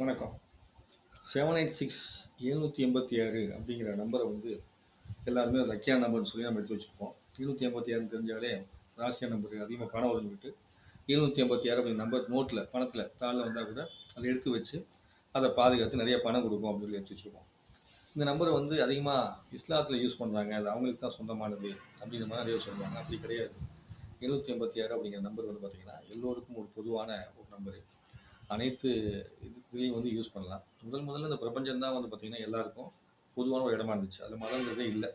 வணக்கம். Seven eight six எழுநூற்றி எண்பத்தி ஆறு அப்படிங்கிற நம்பரை வந்து எல்லாருமே லக்கியா நம்பர்னு சொல்லி நம்ம எடுத்து வச்சுருப்போம். எழுநூற்றி எண்பத்தி ஆறுன்னு தெரிஞ்சாலே ராசியா நம்பர் அதிகமாக பணம் வரும்னுட்டு எழுநூற்றி எண்பத்தி ஆறு அப்படிங்கிற நம்பர் நோட்டில் பணத்தில் தாளில் வந்தால் கூட அதை எடுத்து வச்சு அதை பாதுகாத்து நிறைய பணம் கொடுக்கும் அப்படின்னு சொல்லி எடுத்து வச்சுருப்போம். இந்த நம்பரை வந்து அதிகமாக இஸ்லாத்தில் யூஸ் பண்ணுறாங்க அது அவங்களுக்கு தான் சொந்தமானது அப்படிங்கிற மாதிரி நிறைய சொல்லுவாங்க அப்படி கிடையாது. எழுநூற்றி எண்பத்தி ஆறு அப்படிங்கிற நம்பர் வந்து பார்த்திங்கன்னா எல்லோருக்கும் ஒரு பொதுவான ஒரு நம்பரு அனைத்து இது இதுலேயும் வந்து யூஸ் பண்ணலாம். முதல் முதல்ல இந்த பிரபஞ்சம் தான் வந்து பார்த்திங்கன்னா எல்லாருக்கும் பொதுவான ஒரு இடமா இருந்துச்சு. அதில் மதங்கிறதே இல்லை.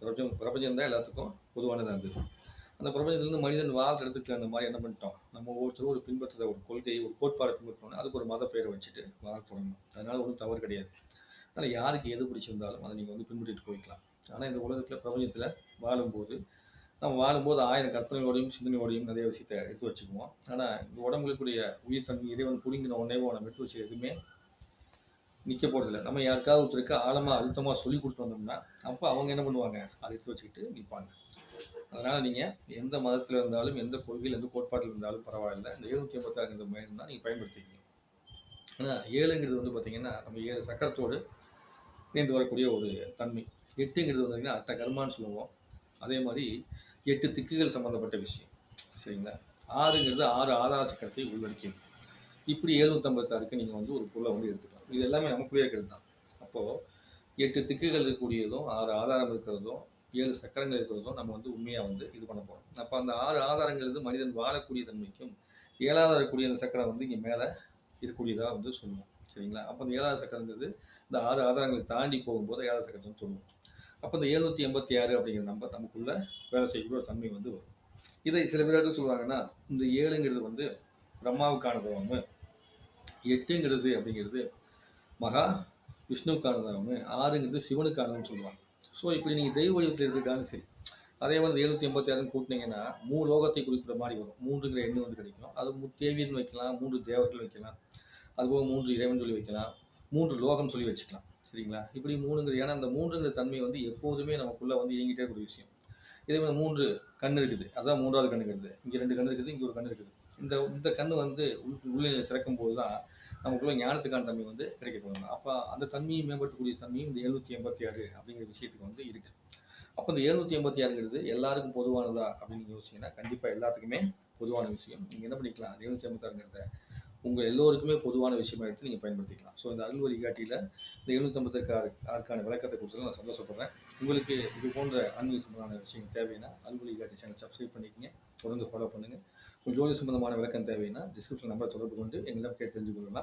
பிரபஞ்சம் பிரபஞ்சம் தான் எல்லாத்துக்கும் பொதுவானதாக இருந்தது. அந்த பிரபஞ்சத்துலேருந்து மனிதன் வாழ் இடத்துக்கு அந்த மாதிரி என்ன பண்ணிட்டோம்? நம்ம ஒவ்வொருத்தரும் ஒரு பின்பற்றுற ஒரு கொள்கை ஒரு கோட்பாடை பின்பற்றோம்னா அதுக்கு ஒரு மத பெயரை வச்சுட்டு வாழ தொடங்கணும். அதனால் ஒன்றும் தவறு கிடையாது. அதனால் யாருக்கு எது பிடிச்சிருந்தாலும் அதை நீங்கள் வந்து பின்பற்றிட்டு போய்க்கலாம். ஆனால் இந்த உலகத்தில் பிரபஞ்சத்தில் வாழும்போது நம்ம வாழும்போது ஆயிரம் கற்பனையோடையும் சிந்தனையோடையும் நிறைய விஷயத்தை எடுத்து வச்சுக்குவோம். ஆனால் இந்த உடம்புக்குரிய உயிர் தன்மை இறைவன் புரிங்கிற உடனே நம்ம எடுத்து வச்சு எதுவுமே நிற்க போகிறதில்ல நம்ம யாருக்காவது ஒருத்தருக்கு ஆழமாக அழுத்தமாக சொல்லி கொடுத்து வந்தோம்னா அப்போ அவங்க என்ன பண்ணுவாங்க? அதை எடுத்து வச்சுக்கிட்டு நிற்பாங்க அதனால் நீங்கள் எந்த மதத்தில் இருந்தாலும் எந்த கொள்கையில் எந்த கோட்பாட்டில் இருந்தாலும் பரவாயில்ல. இந்த எழுநூற்றி இந்த வேணும்னா நீங்கள் பயன்படுத்திக்கிங்க. ஆனால் ஏழுங்கிறது வந்து பார்த்திங்கன்னா நம்ம ஏழு சக்கரத்தோடு இணைந்து வரக்கூடிய ஒரு தன்மை. எட்டுங்கிறது வந்து பார்த்திங்கன்னா அட்ட கர்மான்னு சொல்லுவோம். அதே மாதிரி எட்டு திக்குகள் சம்மந்தப்பட்ட விஷயம். சரிங்களா? ஆறுங்கிறது ஆறு ஆதார சக்கரத்தை உள்ளடக்கியது. இப்படி எழுநூற்றம்பத்தாறுக்கு நீங்கள் வந்து ஒரு பொருளை வந்து எடுத்துக்கலாம். இது எல்லாமே நமக்குள்ளே இருக்கிறது தான் அப்போது எட்டு திக்குகள் இருக்கக்கூடியதும் ஆறு ஆதாரம் இருக்கிறதும் ஏழு சக்கரங்கள் இருக்கிறதும் நம்ம வந்து உண்மையாக வந்து இது பண்ண போகிறோம் அப்போ அந்த ஆறு ஆதாரங்கிறது மனிதன் வாழக்கூடிய தன்மைக்கும் ஏழாவது இருக்கக்கூடிய அந்த சக்கரம் வந்து இங்கே மேலே இருக்கக்கூடியதாக வந்து சொல்லுவோம். சரிங்களா? அப்போ அந்த ஏழாவது சக்கரங்கிறது இந்த ஆறு ஆதாரங்களை தாண்டி போகும்போது ஏழாவது சக்கரம்னு சொல்லுவோம். அப்போ இந்த எழுநூற்றி எண்பத்தி ஆறு அப்படிங்கிற நம்பர் நமக்குள்ள வேலை செய்யக்கூடிய ஒரு தன்மை வந்து வரும். இதை சில பேர் எப்படி சொல்லுவாங்கன்னா இந்த ஏழுங்கிறது வந்து பிரம்மாவுக்கானதாகவும் எட்டுங்கிறது அப்படிங்கிறது மகா விஷ்ணுவுக்கானது ஆறுங்கிறது சிவனுக்கானதுன்னு சொல்லுவாங்க. ஸோ இப்படி நீங்கள் தெய்வ வடிவத்தில் எடுத்துக்கிட்டாலும் சரி அதே மாதிரி எழுநூற்றி எண்பத்தி ஆறுன்னு கூட்டினீங்கன்னா மூணு லோகத்தை குறிப்பிட்ட மாதிரி வரும். மூன்றுங்கிற எண்ணு வந்து கிடைக்கும். அது மு- தேவின்னு வைக்கலாம் மூன்று தேவர்கள் வைக்கலாம் அதுபோக மூன்று இறைவன் சொல்லி வைக்கலாம் மூன்று லோகம் சொல்லி வச்சுக்கலாம். சரிங்களா? இப்படி மூணுங்கிறது ஏன்னா அந்த மூன்றுங்கிற தன்மை வந்து எப்போதுமே நமக்குள்ளே வந்து இயங்கிட்டே கூடிய விஷயம். இதே மாதிரி மூன்று கண் இருக்குது. அதான் மூன்றாவது கண்ணுங்கிறது இங்கே ரெண்டு கண் இருக்குது இங்கே ஒரு கண் இருக்குது. இந்த இந்த கண் வந்து உள்ள உள்ளே திறக்கும் போது தான் நமக்குள்ள ஞானத்துக்கான தன்மை வந்து கிடைக்க தொடங்கும். அப்போ அந்த தன்மையை மேம்படுத்தக்கூடிய தன்மையும் இந்த எழுநூற்றி எண்பத்தி ஆறு அப்படிங்கிற விஷயத்துக்கு வந்து இருக்குது அப்போ இந்த எழுநூற்றி எண்பத்தி ஆறுங்கிறது எல்லாருக்கும் பொதுவானதா அப்படின்னு யோசிச்சிங்கன்னா கண்டிப்பாக எல்லாத்துக்குமே பொதுவான விஷயம். நீங்கள் என்ன பண்ணிக்கலாம்? எழுநூற்றி எண்பத்தாறுங்கிறத உங்கள் எல்லோருக்குமே பொதுவான விஷயமா எடுத்து நீங்கள் பயன்படுத்திக்கலாம். ஸோ இந்த அருள் வழிகாட்டியில் இந்த எழுநூற்றம்பத்துக்கு ஆறு ஆறுக்கான விளக்கத்தை கொடுத்து நான் சந்தோஷப்படுறேன். உங்களுக்கு இது போன்ற ஆன்மீக சம்பந்தமான விஷயங்கள் தேவைன்னா அருள் வழிகாட்டி சேனல் சப்ஸ்கிரைப் பண்ணிக்கங்க. தொடர்ந்து ஃபாலோ பண்ணுங்கள் உங்கள் ஜோதி சம்பந்தமான விளக்கம் தேவைன்னா டிஸ்கிரிப்ஷன் நம்பர் தொடர்பு கொண்டு எங்களிடம் கேட்டு தெரிஞ்சு கொள்ளலாம்